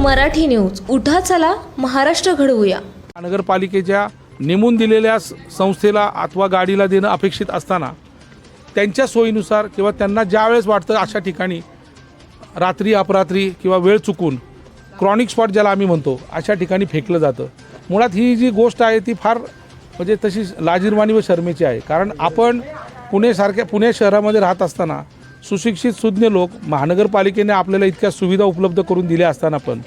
Marathi news. उठा चला महाराष्ट्र घडवूया. महानगरपालिकेच्या नेमून दिलेल्या संस्थेला अथवा गाडीला देणं अपेक्षित असताना त्यांच्या सोयीनुसार किंवा त्यांना ज्यावेळेस वाटतं अशा ठिकाणी रात्री अपरात्री किंवा वेळ चुकून क्रॉनिक स्पॉट ज्याला आम्ही म्हणतो अशा ठिकाणी फेकलं जातं. मुळात ही जी गोष्ट आहे ती फार म्हणजे तशी लाजीरवाणी व शर्मेची आहे. कारण आपण पुणेसारख्या पुणे शहरामध्ये राहत असताना सुशिक्षित सुज्ञ लोक महानगरपालिकेने आपल्याला इतक्या सुविधा उपलब्ध करून दिल्या असताना पण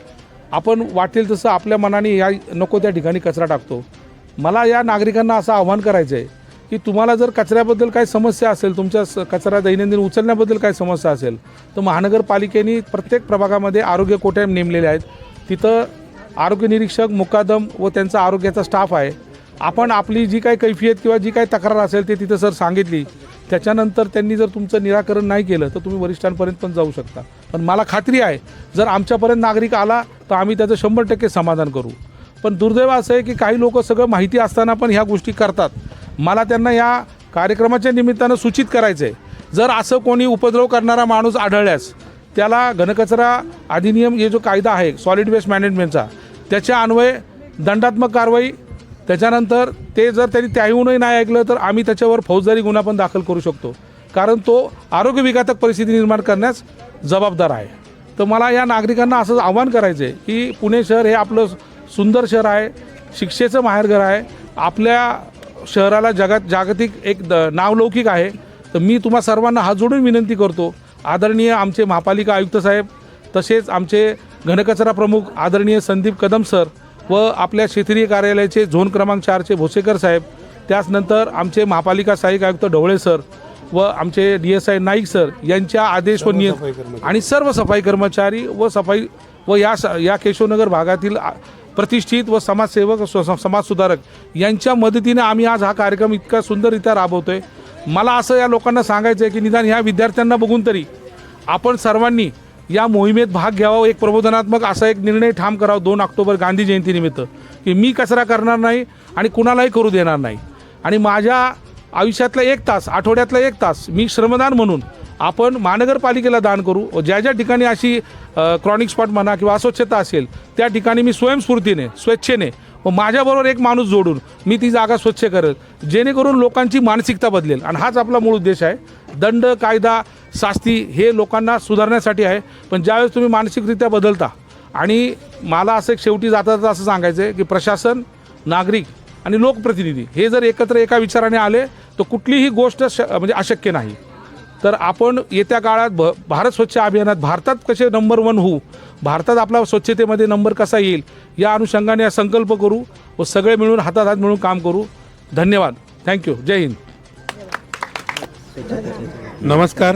आपण वाटेल तसं आपल्या मनाने या नको त्या ठिकाणी कचरा टाकतो. मला या नागरिकांना असं आव्हान करायचं आहे की तुम्हाला जर कचऱ्याबद्दल काही समस्या असेल तुमच्या स- कचरा दैनंदिन उचलण्याबद्दल काही समस्या असेल तर महानगरपालिकेने प्रत्येक प्रभागामध्ये आरोग्य कोट्या नेमलेल्या आहेत. तिथं आरोग्य निरीक्षक मुकादम व त्यांचा आरोग्याचा स्टाफ आहे. आपण आपली जी काही कैफियत किंवा जी काही तक्रार असेल ते तिथं सर सांगितली. त्याच्यानंतर त्यांनी जर तुमचं निराकरण नाही केलं तर तुम्ही वरिष्ठांपर्यंत पण जाऊ शकता. पण मला खात्री आहे जर आमच्यापर्यंत नागरिक आला तर आम्ही त्याचं शंभर टक्के समाधान करू. पण दुर्दैव असं आहे की काही लोक सगळं माहिती असताना पण ह्या गोष्टी करतात. मला त्यांना या कार्यक्रमाच्या निमित्तानं सूचित करायचं आहे जर असं कोणी उपद्रव करणारा माणूस आढळल्यास त्याला घनकचरा अधिनियम हे जो कायदा आहे सॉलिड वेस्ट मॅनेजमेंटचा त्याच्या अन्वये दंडात्मक कारवाई त्याच्यानंतर ते जर त्यांनी त्याहूनही नाही ऐकलं तर आम्ही त्याच्यावर फौजदारी गुन्हा पण दाखल करू शकतो. कारण तो आरोग्य विघातक परिस्थिती निर्माण करण्यास जबाबदार आहे. तर मला या नागरिकांना असं आव्हान करायचं आहे की पुणे शहर हे आपलं सुंदर शहर आहे शिक्षेचं माहेरघर आहे. आपल्या शहराला जगात जागतिक एक द नावलौकिक आहे. तर मी तुम्हा सर्वांना हात जोडून विनंती करतो आदरणीय आमचे महापालिका आयुक्त साहेब तसेच आमचे घनकचरा प्रमुख आदरणीय संदीप कदम सर व आपल्या क्षेत्रीय कार्यालयाचे झोन क्रमांक चारचे भोसेकर साहेब त्याचनंतर आमचे महापालिका सहाय्यक आयुक्त ढवळे सर व आमचे D S I Naik sir यांच्या आदेश व नियम आणि सर्व सफाई कर्मचारी व सफाई व या स- या केशवनगर भागातील प्रतिष्ठित व समाजसेवक समाजसुधारक यांच्या मदतीने आम्ही आज हा कार्यक्रम इतका सुंदररित्या राबवतोय. मला असं या लोकांना सांगायचं आहे की निदान ह्या विद्यार्थ्यांना बघून तरी आपण सर्वांनी या मोहिमेत भाग घ्यावा एक प्रबोधनात्मक असा एक निर्णय ठाम करावा दोन ऑक्टोबर गांधी जयंतीनिमित्त की मी कचरा करणार नाही आणि कुणालाही करू देणार नाही. आणि माझ्या आयुष्यातला एक तास आठवड्यातला एक तास मी श्रमदान म्हणून आपण महानगरपालिकेला दान करू. व ज्या ज्या ठिकाणी अशी क्रॉनिक स्पॉट म्हणा किंवा अस्वच्छता असेल त्या ठिकाणी मी स्वयंस्फूर्तीने स्वेच्छेने व माझ्याबरोबर एक माणूस जोडून मी ती जागा स्वच्छ करेल. जेणेकरून लोकांची मानसिकता बदलेल. आणि हाच आपला मूळ उद्देश आहे. दंड कायदा शास्ती हे लोकांना सुधारण्यासाठी आहे. पण ज्यावेळेस तुम्ही मानसिकरित्या बदलता आणि मला असं एक शेवटी जाता जाता असं सांगायचं आहे की प्रशासन नागरिक आणि लोकप्रतिनिधी हे जर एकत्र एका विचाराने आले तर कुठलीही गोष्ट श म्हणजे अशक्य नाही. तर आपण येत्या काळात भ भारत स्वच्छ अभियानात भारतात कसे नंबर वन होऊ भारतात आपला स्वच्छतेमध्ये नंबर कसा येईल या अनुषंगाने संकल्प करू व सगळे मिळून हातात हात मिळून काम करू. धन्यवाद. थँक्यू जय हिंद. नमस्कार.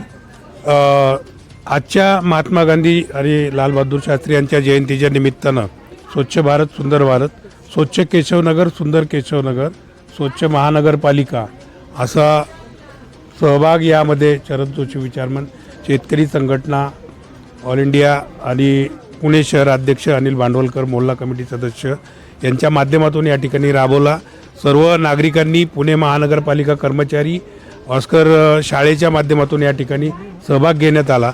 आजच्या महात्मा गांधी आणि लालबहादूर शास्त्री यांच्या जयंतीच्या निमित्तानं स्वच्छ भारत सुंदर भारत स्वच्छ केशवनगर सुंदर केशवनगर स्वच्छ महानगरपालिका असा सहभाग यामध्ये शरद जोशी विचारमन शेतकरी संघटना ऑल इंडिया आणि पुणे शहर अध्यक्ष अनिल भांडवलकर मोहल्ला कमिटी सदस्य यांच्या माध्यमातून या ठिकाणी राबवला. सर्व नागरिकांनी पुणे महानगरपालिका कर्मचारी ऑस्कर शाळेच्या माध्यमातून या ठिकाणी सहभाग घेण्यात आला.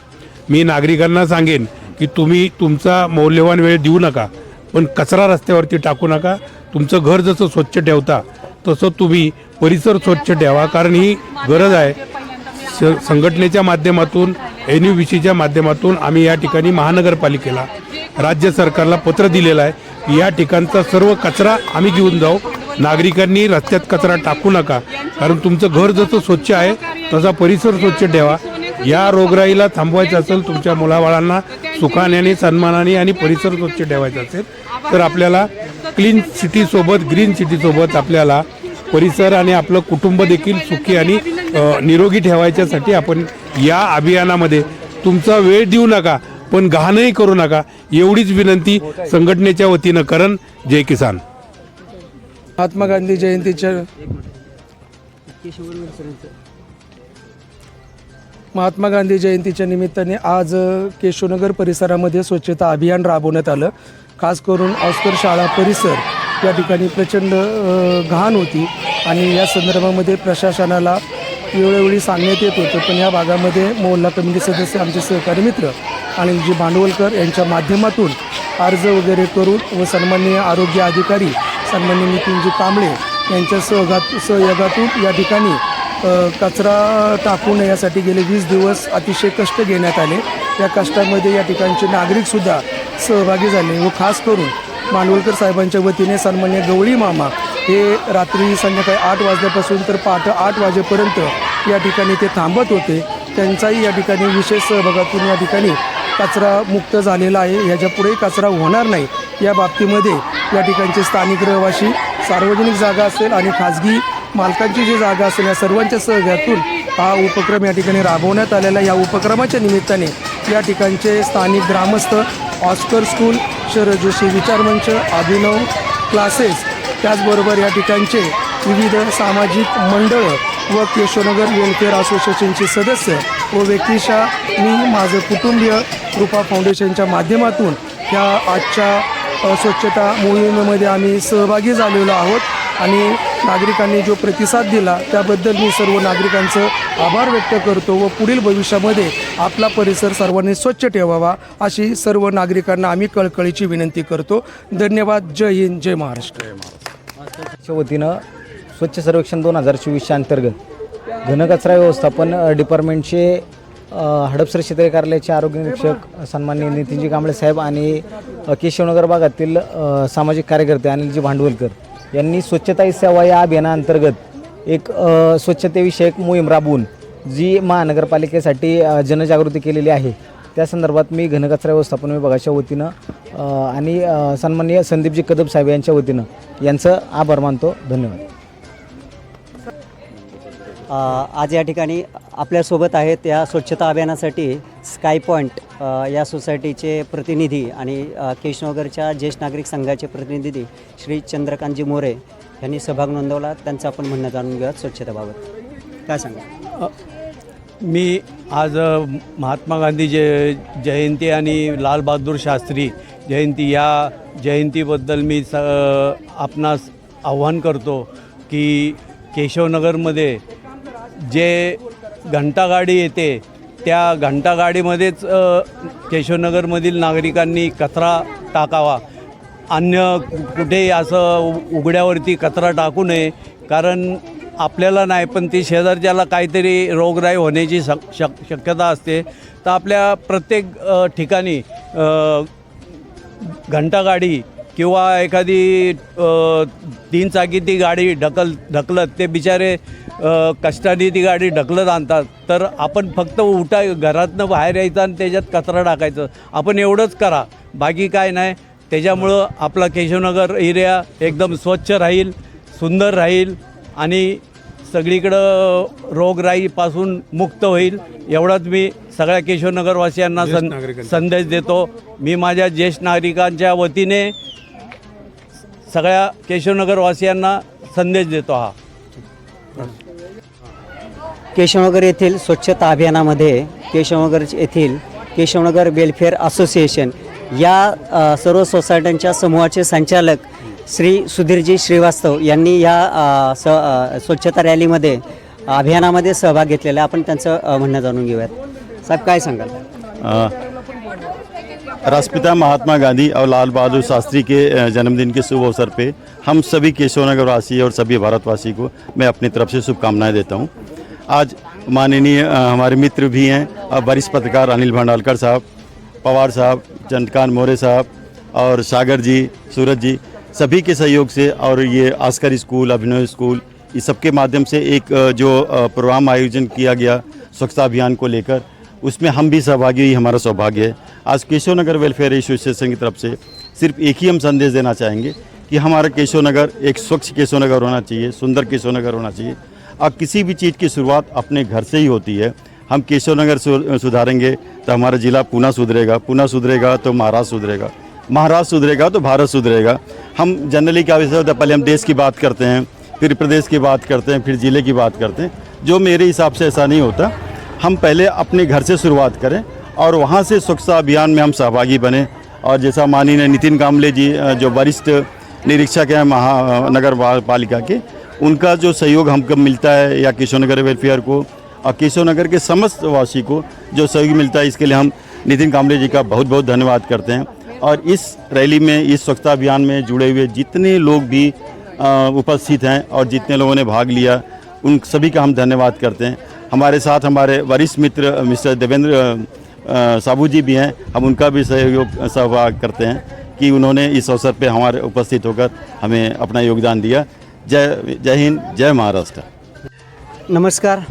मी नागरिकांना सांगेन की तुम्ही तुमचा मौल्यवान वेळ देऊ नका पण कचरा रस्त्यावरती टाकू नका. तुमचं घर जसं स्वच्छ ठेवता तसं तुम्ही परिसर स्वच्छ ठेवा कारण ही गरज आहे. स संघटनेच्या माध्यमातून एन यू बी सीच्या माध्यमातून आम्ही या ठिकाणी महानगरपालिकेला राज्य सरकारला पत्र दिलेलं आहे की या ठिकाणचा सर्व कचरा आम्ही घेऊन जाऊ. नागरिकांनी रस्त्यात कचरा टाकू नका कारण तुमचं घर जसं स्वच्छ आहे तसा परिसर स्वच्छ ठेवा. या रोगराईला थांबवायचं असेल तुमच्या मुलाबाळांना सुखाने सन्मानाने आणि परिसर स्वच्छ ठेवायचा असेल तर आपल्याला क्लीन सिटीसोबत ग्रीन सिटीसोबत आपल्याला परिसर आणि आपलं कुटुंब देखील सुखी आणि निरोगी ठेवायच्यासाठी आपण या अभियानामध्ये तुमचा वेळ देऊ नका पण गहाणही करू नका एवढीच विनंती संघटनेच्या वतीनं करण जय किसान. महात्मा गांधी जयंतीच्या महात्मा गांधी जयंतीच्या निमित्ताने आज केशवनगर परिसरामध्ये स्वच्छता अभियान राबवण्यात आलं. खास करून ऑस्कर शाळा परिसर या ठिकाणी प्रचंड घाण होती आणि या संदर्भामध्ये प्रशासनाला वेळोवेळी सांगण्यात येत होतं. पण या भागामध्ये मोहल्ला कमिटी सदस्य आमचे सहकारी मित्र आणि जी भांडवलकर यांच्या माध्यमातून अर्ज वगैरे करून व सन्माननीय आरोग्य अधिकारी सन्माननीय नितीनजी कांबळे यांच्या सहगात सहयोगातून या ठिकाणी कचरा टाकू नये यासाठी गेले वीस दिवस अतिशय कष्ट घेण्यात आले. या कष्टामध्ये या ठिकाणचे नागरिकसुद्धा सहभागी झाले व खास करून मांडवलकर साहेबांच्या वतीने सन्मान्य गवळी मामा हे रात्री संध्याकाळी आठ वाजल्यापासून तर पहाटे आठ वाजेपर्यंत या ठिकाणी ते थांबत होते. त्यांचाही या ठिकाणी विशेष सहभागातून या ठिकाणी कचरा मुक्त झालेला आहे. ह्याच्या कचरा होणार नाही. या बाबतीमध्ये या ठिकाणचे स्थानिक रहिवासी सार्वजनिक जागा असेल आणि खाजगी मालकांची जी जागा असेल या सर्वांच्या सहभागातून हा उपक्रम या ठिकाणी राबवण्यात आलेला या उपक्रमाच्या निमित्ताने या ठिकाणचे स्थानिक ग्रामस्थ ऑस्कर स्कूल शरद जोशी विचारमंच अभिनव क्लासेस त्याचबरोबर या ठिकाणचे विविध सामाजिक मंडळं व केशवनगर वेलफेअर असोसिएशनचे सदस्य व व्यक्तिशा मी माझं कुटुंबीय कृपा फाउंडेशनच्या माध्यमातून ह्या आजच्या स्वच्छता मोहिमेमध्ये आम्ही सहभागी झालेलो आहोत. आणि नागरिकांनी जो प्रतिसाद दिला त्याबद्दल मी सर्व नागरिकांचं आभार व्यक्त करतो व पुढील भविष्यामध्ये आपला परिसर सर्वांनी स्वच्छ ठेवावा अशी सर्व नागरिकांना आम्ही कळकळीची विनंती करतो. धन्यवाद. जय हिंद. जय महाराष्ट्र. च्या वतीनं स्वच्छ सर्वेक्षण दोन हजार चोवीसच्या अंतर्गत घनकचरा व्यवस्थापन डिपार्टमेंटचे हडपसर क्षेत्रीय कार्यालयाचे आरोग्य निरीक्षक सन्माननीय नितीनजी कांबळे साहेब आणि केशवनगर भागातील सामाजिक कार्यकर्ते अनिलजी भांडवलकर यांनी स्वच्छता ही सेवा या अभियानाअंतर्गत एक स्वच्छतेविषयक मोहीम राबवून जी महानगरपालिकेसाठी जनजागृती केलेली आहे. त्या संदर्भात मी घनकचरा व्यवस्थापन विभागाच्या वतीनं आणि सन्माननीय संदीपजी कदम साहेब यांच्या वतीनं यांचं आभार मानतो. धन्यवाद. आज या ठिकाणी आपल्यासोबत आहेत या स्वच्छता अभियानासाठी स्काय पॉईंट या सोसायटीचे प्रतिनिधी आणि केशनगरच्या ज्येष्ठ नागरिक संघाचे प्रतिनिधी श्री चंद्रकांतजी मोरे यांनी सहभाग नोंदवला. त्यांचं आपण म्हणणं जाणून घेऊयात स्वच्छतेबाबत. काय सांगा? मी आज महात्मा गांधी जय जयंती आणि लालबहादूर शास्त्री जयंती या जयंतीबद्दल मी स आपणास आव्हान करतो की केशवनगरमध्ये जे घंटागाडी येते त्या घंटागाडीमध्येच केशवनगरमधील नागरिकांनी कचरा टाकावा. अन्य कुठेही असं उ- उघड्यावरती कचरा टाकू नये कारण आपल्याला नाही पण ती शेजारच्याला काहीतरी रोगराई होण्याची शक शक शक्यता असते. तर आपल्या प्रत्येक ठिकाणी घंटागाडी किंवा एखादी तीन चाकी ती गाडी ढकल ढकलत ते बिचारे कष्टाने ती गाडी ढकलत आणतात. तर आपण फक्त उठा घरातनं बाहेर यायचं आणि त्याच्यात कचरा टाकायचं. आपण एवढंच करा. बाकी काय नाही. त्याच्यामुळं आपला केशवनगर एरिया एकदम स्वच्छ राहील सुंदर राहील आणि सगळीकडं रोगराईपासून मुक्त होईल. एवढाच मी सगळ्या केशवनगरवासियांना सं. संदेश देतो. मी माझ्या ज्येष्ठ नागरिकांच्या वतीने सगळ्या केशवनगरवासियांना संदेश देतो हा. केशवनगर येथील स्वच्छता अभियानामध्ये केशवनगर येथील केशवनगर वेलफेअर असोसिएशन या सर्व सोसायट्यांच्या समूहाचे संचालक श्री सुधीरजी श्रीवास्तव यांनी या स स्वच्छता रॅलीमध्ये अभियानामध्ये सहभाग घेतलेला आहे. आपण त्यांचं म्हणणं जाणून घेऊयात. साहेब काय सांगाल? राष्ट्रपिता महात्मा गांधी और लाल बहादुर शास्त्री के जन्मदिन के शुभ अवसर पे हम सभी केशवनगर वासी और सभी भारतवासी को मैं अपनी तरफ़ से शुभकामनाएँ देता हूँ। आज माननीय हमारे मित्र भी हैं वरिष्ठ पत्रकार अनिल भंडालकर साहब, पवार साहब, चंद्रकांत मौर्य साहब और सागर जी, सूरज जी, सभी के सहयोग से और ये आस्कर स्कूल, अभिनव स्कूल इस सब के माध्यम से एक जो प्रोग्राम आयोजन किया गया स्वच्छता अभियान को लेकर, उसमें हम भी सहभागी हमारा सौभाग्य है। आज केशव नगर वेलफेयर एसोसिएशन की तरफ़ से सिर्फ़ एक ही हम संदेश देना चाहेंगे कि हमारा केशव नगर एक स्वच्छ केशव नगर होना चाहिए, सुंदर केशव नगर होना चाहिए। और किसी भी चीज़ की शुरुआत अपने घर से ही होती है। हम केशव नगर सुधारेंगे तो हमारा ज़िला पूना सुधरेगा पूना सुधरेगा तो महाराष्ट्र सुधरेगा। महाराष्ट्र सुधरेगा तो भारत सुधरेगा। हम जनरली क्या विषय होता है? पहले हम देश की बात करते हैं, फिर प्रदेश की बात करते हैं, फिर ज़िले की बात करते हैं। जो मेरे हिसाब से ऐसा नहीं होता। हम पहले अपने घर से शुरुआत करें। और वहाँ से स्वच्छता अभियान में हम सहभागी बने। और जैसा माननीय नितिन कामले जी जो वरिष्ठ निरीक्षक हैं महानगर पालिका के, उनका जो सहयोग हमको मिलता है, या केशवनगर वेलफेयर को, और केशवनगर के समस्त वासी को जो सहयोग मिलता है, इसके लिए हम नितिन कामले जी का बहुत बहुत धन्यवाद करते हैं। और इस रैली में, इस स्वच्छता अभियान में जुड़े हुए जितने लोग भी उपस्थित हैं और जितने लोगों ने भाग लिया, उन सभी का हम धन्यवाद करते हैं। हमारे साथ हमारे वरिष्ठ मित्र, मिस्टर देवेंद्र साबू जी भी हैं। हम उनका भी सहयोग सहभाग करते हैं कि उन्होंने इस अवसर पे हमारे उपस्थित होकर हमें अपना योगदान दिया। जय जय हिंद जय महाराष्ट्र। नमस्कार।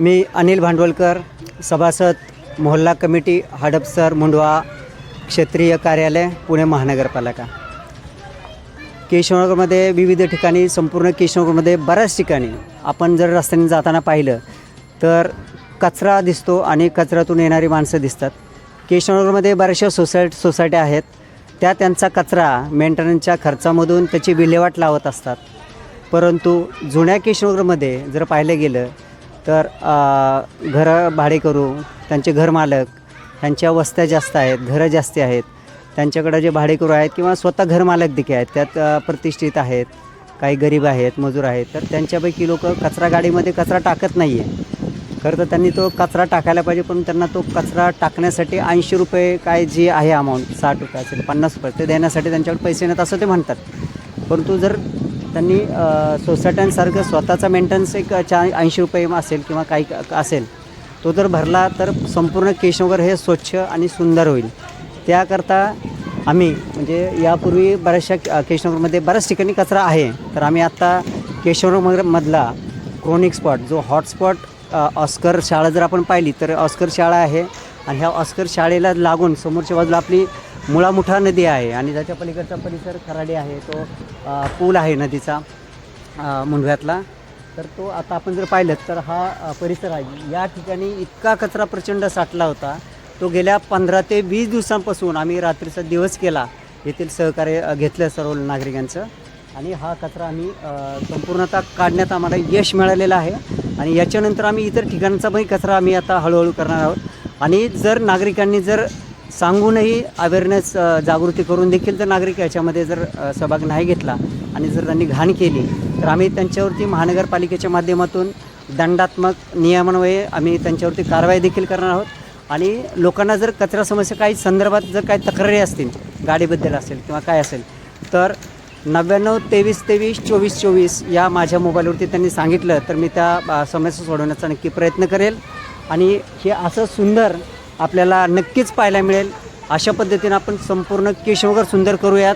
मी अनिल भांडवलकर सभासद मोहल्ला कमिटी हडपसर मुंडवा क्षेत्रीय कार्यालय पुणे महानगरपालिका। केशवनगरमध्ये विविध ठिकाणी संपूर्ण केशवनगरमध्ये बऱ्याच ठिकाणी आपण जर रस्त्याने जाताना पाहिलं तर कचरा दिसतो आणि कचऱ्यातून येणारी माणसं दिसतात. केशवनगरमध्ये बऱ्याचशा सोसायट सोसायट्या आहेत. त्या त्यांचा कचरा मेंटेनन्सच्या खर्चामधून त्याची विल्हेवाट लावत असतात. परंतु जुन्या केशवनगरमध्ये जर पाहिलं गेलं तर घरं भाडे करू त्यांचे घरमालक त्यांच्या वस्त्या जास्त आहेत घरं जास्त आहेत त्यांच्याकडे जे भाडेकरू आहेत किंवा स्वतः घरमालक देखील आहेत त्यात प्रतिष्ठित आहेत काही गरीब आहेत मजूर आहेत तर त्यांच्यापैकी लोक कचरा गाडीमध्ये कचरा टाकत नाही आहे खरं तर त्यांनी तो कचरा टाकायला पाहिजे पण त्यांना तो कचरा टाकण्यासाठी ऐंशी रुपये काय जी आहे अमाऊंट साठ रुपये असेल पन्नास रुपये ते देण्यासाठी त्यांच्याकडे पैसे नाहीत असं ते म्हणतात. परंतु जर त्यांनी सोसायट्यांसारखं स्वतःचा मेंटेनन्स एक चा ऐंशी रुपये असेल किंवा काही असेल तो जर भरला तर संपूर्ण केशवगर हे स्वच्छ आणि सुंदर होईल. त्याकरता आम्ही म्हणजे यापूर्वी बऱ्याचशा केशनगरमध्ये बऱ्याच ठिकाणी कचरा आहे. तर आम्ही आत्ता केशवनगरमधला क्रोनिक स्पॉट जो हॉटस्पॉट ऑस्कर शाळा जर आपण पाहिली तर ऑस्कर शाळा आहे आणि ह्या ऑस्कर शाळेला लागून समोरच्या बाजूला आपली मुळामुठा नदी आहे आणि त्याच्या पलीकडचा परिसर खराडी आहे तो पूल आहे नदीचा मुंडव्यातला तर तो आता आपण जर पाहिलं तर हा परिसर आहे. या ठिकाणी इतका कचरा प्रचंड साठला होता. तो गेल्या पंधरा ते वीस दिवसांपासून आम्ही रात्रीचा दिवस केला. येथील सहकार्य घेतलं सर्व नागरिकांचं. आणि हा कचरा आम्ही संपूर्णतः काढण्यात आम्हाला यश मिळालेलं आहे. आणि याच्यानंतर आम्ही इतर ठिकाणचा पण कचरा आम्ही आता हळूहळू करणार आहोत. आणि जर नागरिकांनी जर सांगूनही अवेअरनेस जागृती करून देखील जर नागरिक याच्यामध्ये जर सहभाग नाही घेतला आणि जर त्यांनी घाण केली तर आम्ही त्यांच्यावरती महानगरपालिकेच्या माध्यमातून दंडात्मक नियमान्वये आम्ही त्यांच्यावरती कारवाई देखील करणार आहोत. आणि लोकांना जर कचरा समस्या काही संदर्भात जर काही तक्रारी असतील गाडीबद्दल असेल किंवा काय असेल तर नव्याण्णव तेवीस तेवीस चोवीस चोवीस या माझ्या मोबाईलवरती त्यांनी सांगितलं तर मी त्या समस्या सोडवण्याचा नक्की प्रयत्न करेल. आणि हे असं सुंदर आपल्याला नक्कीच पाहायला मिळेल. अशा पद्धतीनं आपण संपूर्ण केशवगर सुंदर करूयात.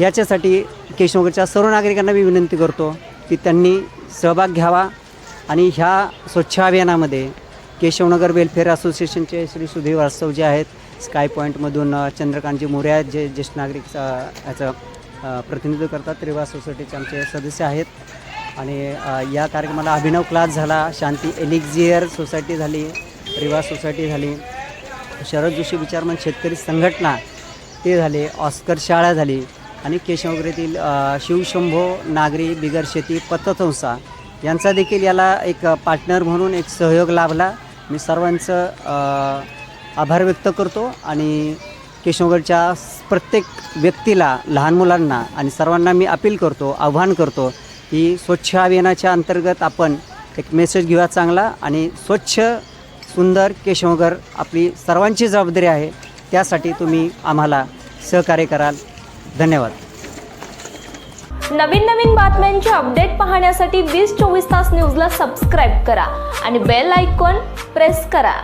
याच्यासाठी केशवगरच्या सर्व नागरिकांना मी विनंती करतो की त्यांनी सहभाग घ्यावा. आणि ह्या स्वच्छ अभियानामध्ये केशवनगर वेलफेअर असोसिएशनचे श्री सुधीर वास्तव जे आहेत स्काय पॉईंटमधून चंद्रकांतजी मोरे आहेत जे ज्येष्ठ नागरिक याचं प्रतिनिधित्व करतात त्रिवा सोसायटीचे आमचे सदस्य आहेत. आणि या कार्यक्रमाला अभिनव क्लास झाला शांती एलिक्झियर सोसायटी झाली रेवा सोसायटी झाली शरद जोशी विचारमन शेतकरी संघटना ते झाले ऑस्कर शाळा झाली आणि केशवगरीतील शिवशंभो नागरी बिगर शेती पतसंस्था यांचा देखील याला एक पार्टनर म्हणून एक सहयोग लाभला. मी सर्वांचं आभार व्यक्त करतो आणि केशवगडच्या प्रत्येक व्यक्तीला लहान मुलांना आणि सर्वांना मी अपील करतो आव्हान करतो की स्वच्छ अभियानाच्या अंतर्गत आपण एक मेसेज घेऊया चांगला आणि स्वच्छ सुंदर केशवगर आपली सर्वांची जबाबदारी आहे. त्यासाठी तुम्ही आम्हाला सहकार्य कराल. धन्यवाद. नवीन नवीन बातम्यांचे अपडेट पाहण्यासाठी वीस चोवीस तास न्यूजला सबस्क्राईब करा आणि बेल आयकॉन प्रेस करा.